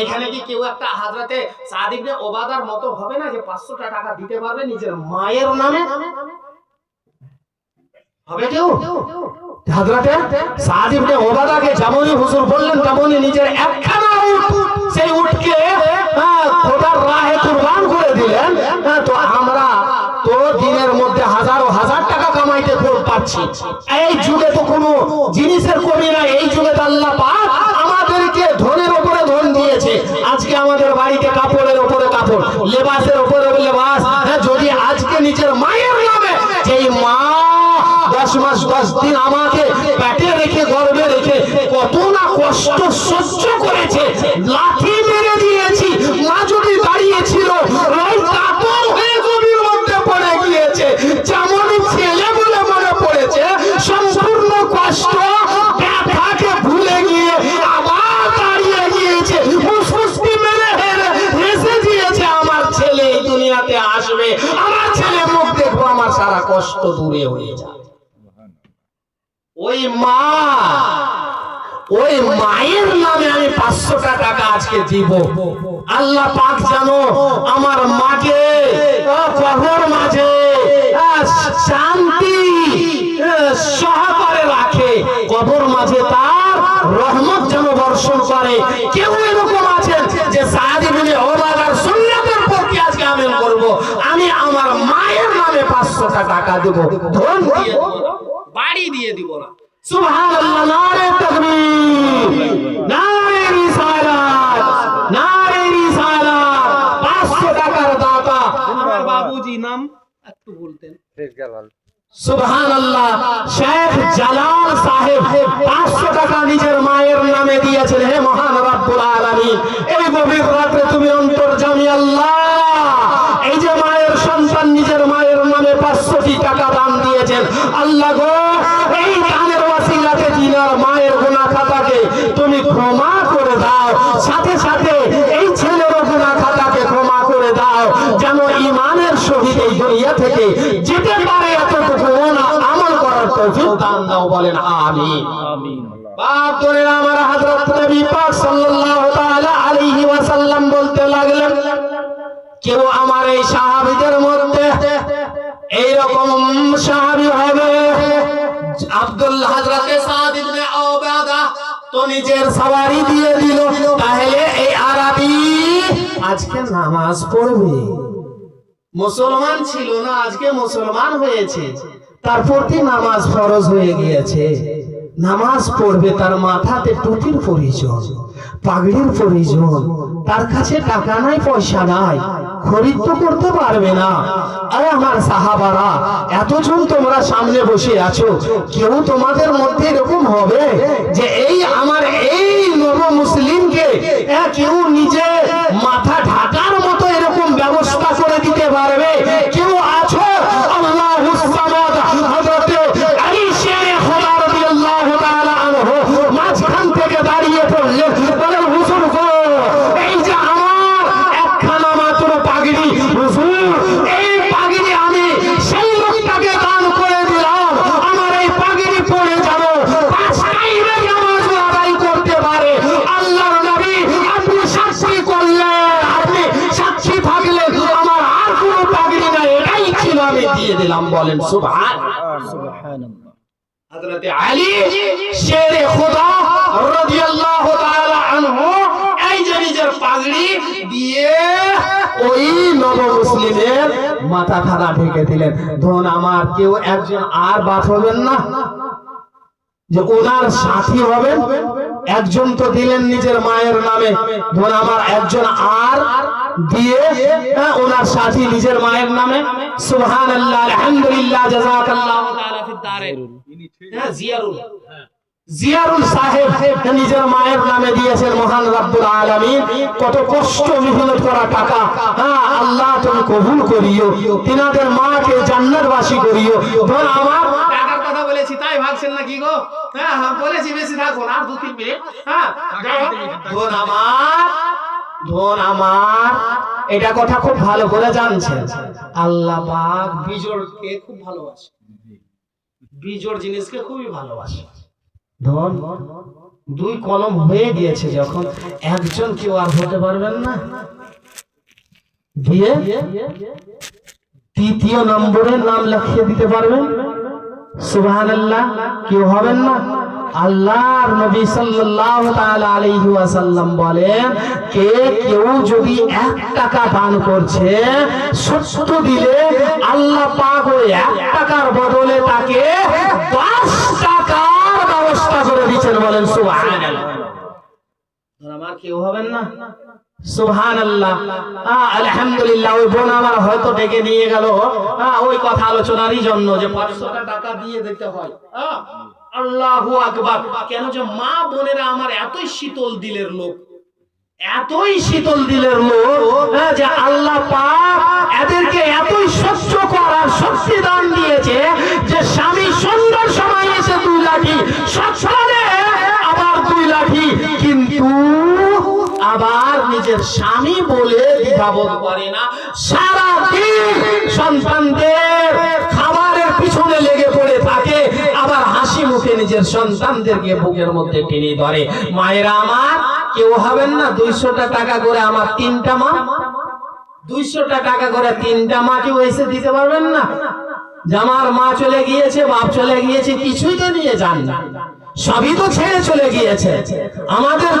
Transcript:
এখানে কি কেউ একটা হাজরাতে সাদিবনে ওবাদার মতো হবে না যে পাঁচশো টাকা দিতে পারবে নিজের মায়ের নামে? হবে কেউ? হ্যাঁ, হ্যাঁ, তো আমরা তো দিনের মধ্যে হাজারো হাজার টাকা কামাইতে পারছি। এই যুগে তো কোনো জিনিসের কমি নাই এই যুগে আল্লাহ পাক আমাদেরকে ধনের উপরে ধন দিয়েছে আজকে আমাদের বাড়িতে কাপড়ের উপরে কাপড় লেবাসের উপর উপরে লেবাস হ্যাঁ, যদি আজকে নিজের মায়ের নামে যেই মা দশ মাস দশ দিন আমাকে পেটে রেখে গর্বে রেখে কত না কষ্ট সহ্য করেছে লাঠি কষ্ট দূরে হয়ে যাবে ওই মা, ওই মায়ের নামে আমি পাঁচশোটা টাকা আজকে দিব। আল্লাহ পাক জানো, আমার মাকে কবর মাঝে শান্তি সহকারে রাখে। কবর মাঝে তার রহমত যেন বর্ষণ করে। কেউ এরকম আছেন যে সাহায্য মিলে সুন্নাতের প্রতি আজকে আমেন করব আমি আমার মায়ের নামে পাঁচশোটা টাকা দেবো। ধন দিয়ে দেবো। বাড়ি দিয়ে দিব না। সুবহানাল্লাহ নারে তাকবীর নারে রিসালাত নারে রিসালাত 500 টাকার দাতা। আমার বাবুজি নাম একটু বলতেন। সুবহানাল্লাহ শেখ জালাল সাহেব 500 টাকা নিজের মায়ের নামে দিয়েছেন। হে মহান রব্বুল আলামিন এই গভীর রাতে তুমি অন্তর্জামী আল্লাহ এই যে মায়ের সন্তান নিজের মায়ের নামে 500 টি টাকা দান দিয়েছেন আল্লাহ গো এই দানের ওয়াসিলাতে জিনার মায়ের গুনাহ খাতাকে তুমি ক্ষমা করে দাও। সাথে সাথে এই ছেলের গুনাহ খাতাকে ক্ষমা করে দাও। যেন ইমানের সহিত এই দুনিয়া থেকে যেতে পারে এতটুকু আমল করার তৌফিক দান দাও বলেন আমিন। বাপ ধরে আমার হযরত নবী পাক সাল্লাল্লাহু তাআলা আলাইহি ওয়াসাল্লাম বলতে লাগলেন কেউ আমার এই সাহাবীদের মধ্যে এই রকম সাহাবী নিজের সওয়ারি দিয়ে দিল। তাহলে এই আরবি আজকে নামাজ পড়বে। মুসলমান ছিল না, আজকে মুসলমান হয়েছে। তার প্রতি নামাজ ফরজ হয়ে গিয়েছে? নামাজ পড়বে তার মাথাতে টুপির প্রয়োজন, পাগড়ির প্রয়োজন, তার কাছে টাকা নাই, পয়সা নাই, খরিদ তো করতে পারবে না। আরে আমার সাহাবারা, এতজন তোমরা সামনে বসে আছো, কেউ তোমাদের মধ্যে এরকম হবে যে এই আমার এই নব মুসলিমকে কেউ নিজে আমি দিয়ে দিলাম বলেন সুবহান। হযরত আলী শেরে খোদা রাদিয়াল্লাহু তাআলা আনহু এই যে নিজের পাগড়ি দিয়ে ওই নব মুসলিমের মাথা খানা ঢেকে দিলেন। ধন আমার কেউ একজন আর বাদ হবেন না যে ওনার সাথী হবেন একজন তো দিলেন নিজের মায়ের নামে। ধন আমার একজন আর দিয়ে হ্যাঁ, ওনার সাথী নিজের মায়ের নামে সুবহান আল্লাহ আলহামদুলিল্লাহ হ্যাঁ, জিয়ারুল। জিয়ারুল সাহেব নিজের মায়ের নামে দিয়েছেন মহান রাব্বুল আলামিন। কত কষ্ট মেহনত করা টাকা। হ্যাঁ আল্লাহ তুমি কবুল করিও। তিনাদের মাকে জান্নাতবাসী করিও। ধর আমার টাকার কথা বলেছি তাই ভাবছেন না কি গো? হ্যাঁ হ্যাঁ বলেছি বেশি থাকো না আর দু তিন মিনিট। হ্যাঁ আমার ধন আমার। এটা কথা খুব ভালো করে জানছেন। আল্লাহ পাক বিজোড়কে খুব ভালোবাসে। বিজোড় জিনিসকে খুবই ভালোবাসে। ধন দুই কলম হয়ে গিয়েছে যখন একজন কেউ আর হতে পারবেন না। দিয়ে তৃতীয় নম্বরের নাম লিখিয়ে দিতে পারবেন। সুবহান কেউ হবেন না। আল্লাহর নবী সাল্লাল্লাহু তাআলা আলাইহি ওয়াসাল্লাম বলেন, কে কেউ যদি এক টাকা দান করছে, সত্য দিলে আল্লাহ পাক ওই এক টাকার বদলে তাকে দশ টাকার ব্যবস্থা করে দিচ্ছেন বলেন, সুবহানাল্লাহ। আমার কেউ হবেন না। সুবহান আল্লাহ আলহামদুলিল্লাহ, ওই বোন আমার হয়তো ডেকে নিয়ে গেল। ওই কথা আলোচনারই জন্য যে পাঁচশোটা টাকা দিয়ে দিতে হয়। কেন যে মা বোনেরা আমার এতই শীতল দিলের লোক এতই শীতল দিলের লোক হ্যাঁ, যে আল্লাহ এদেরকে এতই করার শক্তি দান দিয়েছে যে স্বামী সুন্দর সময় এসে দুই লাঠি সচ্ছলে আবার দুই লাঠি কিন্তু আবার নিজের স্বামী বলে দ্বিধাবোধ করে না। নিজের সন্তানদেরকে বুকের মধ্যে টেনে ধরে। মায়েরা আমার, কেউ হবেন না, দুইশোটা টাকা করে আমার তিনটা মা। দুইশোটা টাকা করে তিনটা মা কেউ এসে দিতে পারবেন না। আমার মা চলে গিয়েছে, বাপ চলে গিয়েছে, কিছুই তো নিয়ে যান না সবই তো ছেড়ে চলে গিয়েছে। আমাদের